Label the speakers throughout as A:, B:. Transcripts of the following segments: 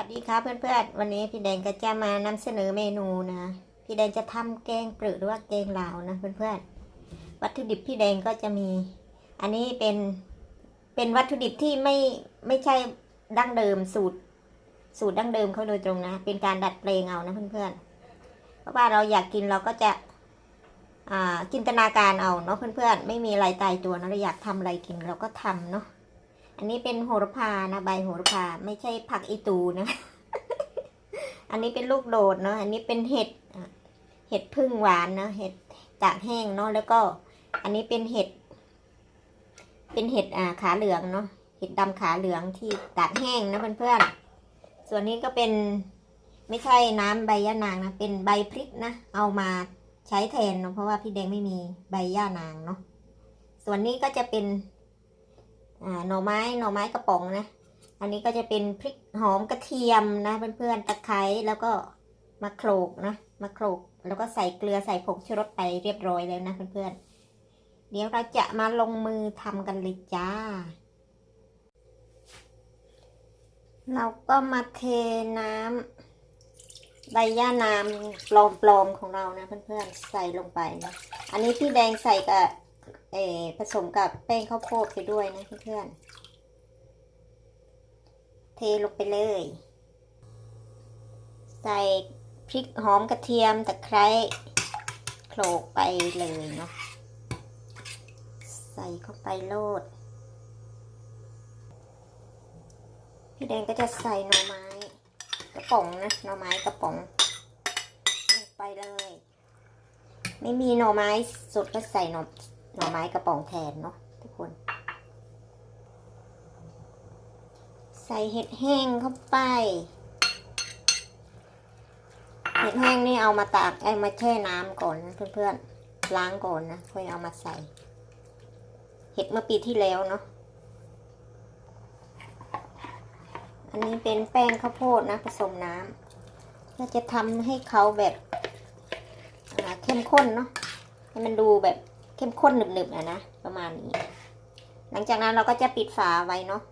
A: วัสดีครับเพื่อนๆ วันนี้พี่แดงก็จะมานำเสนอเมนูนะ พี่แดงจะทำแกงเปลือหรือว่าแกงลาวนะเพื่อนๆ วัตถุดิบพี่แดงก็จะมี อันนี้เป็นเป็นวัตถุดิบที่ไม่ไม่ใช่ดั้งเดิมสูตร สูตรดั้งเดิมเขาโดยตรงนะ เป็นการดัดแปลงเอานะเพื่อนๆ เพราะว่าเราอยากกินเราก็จะอ่าจินตนาการเอาเนาะเพื่อนๆ ไม่มีอะไรตายตัวนะเราอยากทำอะไรกินเราก็ทำเนาะ อันนี้เป็นโหระพานะใบโหระพาไม่ใช่ผักอีตูนะ อันนี้เป็นลูกโดดเนาะอันนี้เป็นเห็ดเห็ดพึ่งหวานเนาะเห็ดตากแห้งเนาะแล้วก็ อันนี้เป็นเห็ด เป็นเห็ดอ่าขาเหลืองเนาะเห็ดดำขาเหลืองที่ตากแห้งนะเพื่อนๆส่วนนี้ก็เป็นไม่ใช่น้ำใบย่านางนะเป็นใบพริกนะเอามาใช้แทนเนาะเพราะว่าพี่แดงไม่มีใบย่านางเนาะส่วนนี้ก็จะเป็น หน่อไม้หน่อไม้กระป๋องนะ อันนี้ก็จะเป็นพริกหอมกระเทียมนะเพื่อนๆตะไคร้แล้วก็มาโขลกนะมาโขลกแล้วก็ใส่เกลือใส่ผงชูรสไปเรียบร้อยแล้วนะเพื่อนๆเดี๋ยวเราจะมาลงมือทำกันเลยจ้า เราก็มาเทน้ำใบย่านามปลอมๆของเรานะเพื่อนๆใส่ลงไปนะอันนี้พี่แดงใส่กับ เออผสมกับแป้งข้าวโพดไปด้วยนะเพื่อนๆเทลงไปเลย ใส่พริกหอมกระเทียมตะไคร้โขลกไปเลยเนาะใส่เข้าไปโลด พี่แดงก็จะใส่หน่อไม้กระป๋องนะหน่อไม้กระป๋องลงไปเลย ไม่มีหน่อไม้สดก็ใส่หน่อ หน่อไม้กระป๋องแทนเนาะทุกคน ใส่เห็ดแห้งเข้าไป เห็ดแห้งนี่เอามาตากไอ้มาแช่น้ำก่อนนะเพื่อนๆล้างก่อนนะค่อยเอามาใส่ เห็ดเมื่อปีที่แล้วเนาะอันนี้เป็นแป้งข้าวโพดนะผสมน้ำก็จะทำให้เขาแบบเข้มข้นเนาะให้มันดูแบบ เข้มข้นหนึบๆนะนะประมาณนี้ หลังจากนั้นเราก็จะปิดฝาไว้เนาะ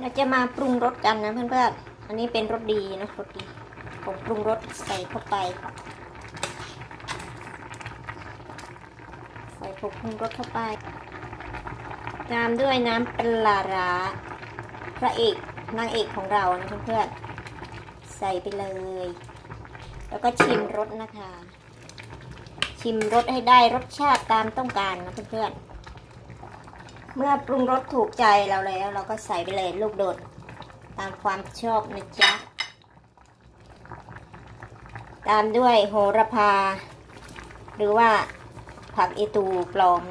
A: เราจะมาปรุงรสกันนะเพื่อนๆ อันนี้เป็นรสดีนะรสดีผงปรุงรสใส่เข้าไป ใส่ผงปรุงรสเข้าไป ตามด้วยน้ำปลาร้าพระเอก นางเอกของเรานะเพื่อนๆใส่ไปเลย แล้วก็ชิมรสนะคะ ชิมรสให้ได้รสชาติตามต้องการนะเพื่อนๆเมื่อปรุงรสถูกใจเราแล้ว เราก็ใส่ไปเลยลูกโดดตามความชอบนะจ๊ะตามด้วยโหระพา หรือว่าผักอีตูปลอม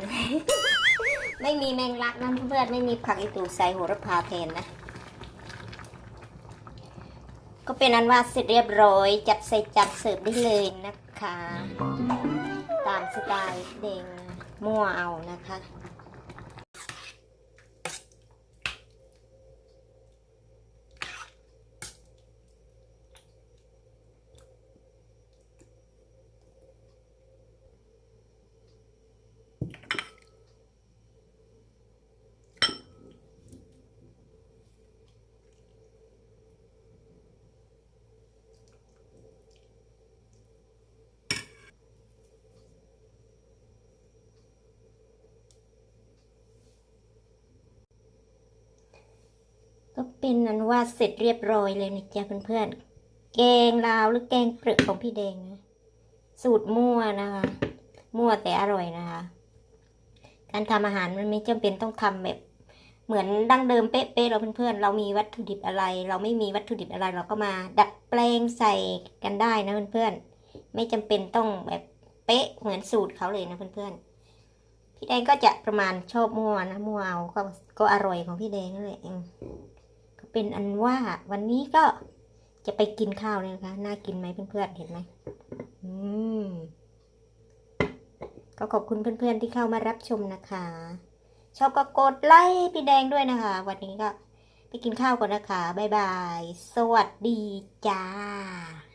A: ไม่มีแมงลักนะเพื่อนไม่มีผักอีตูใส่โหระพาแทนนะ ก็เป็นอันว่าเสร็จเรียบร้อย จัดใส่จัดเสิร์ฟได้เลยนะคะ ตามสไตล์เดงมั่วเอานะคะ ก็เป็นอันว่าเสร็จเรียบร้อยเลยนะจ๊ะเพื่อนๆ แกงลาวหรือแกงเปลือกของพี่แดงนะสูตรมั่วนะคะ มั่วแต่อร่อยนะคะ การทำอาหารมันไม่จำเป็นต้องทำแบบเหมือนดั้งเดิมเป๊ะๆเราเพื่อนๆ เรามีวัตถุดิบอะไร เราไม่มีวัตถุดิบอะไร เราก็มา ดัดแปลงใส่กันได้นะเพื่อนๆ ไม่จำเป็นต้องแบบเป๊ะเหมือนสูตรเขาเลยนะเพื่อนๆ พี่แดงก็จะประมาณชอบมั่วนะมั่วเอาก็ก็อร่อยของพี่แดงนั่นแหละ เป็นอันว่าวันนี้ก็จะไปกินข้าวเลยนะคะ น่ากินไหมเพื่อนๆ เห็นไหมอืมก็ขอบคุณเพื่อนๆ ที่เข้ามารับชมนะคะ ชอบก็กดไลค์พี่แดงด้วยนะคะ วันนี้ก็ไปกินข้าวก่อนนะคะ บ๊ายบาย สวัสดีจ้า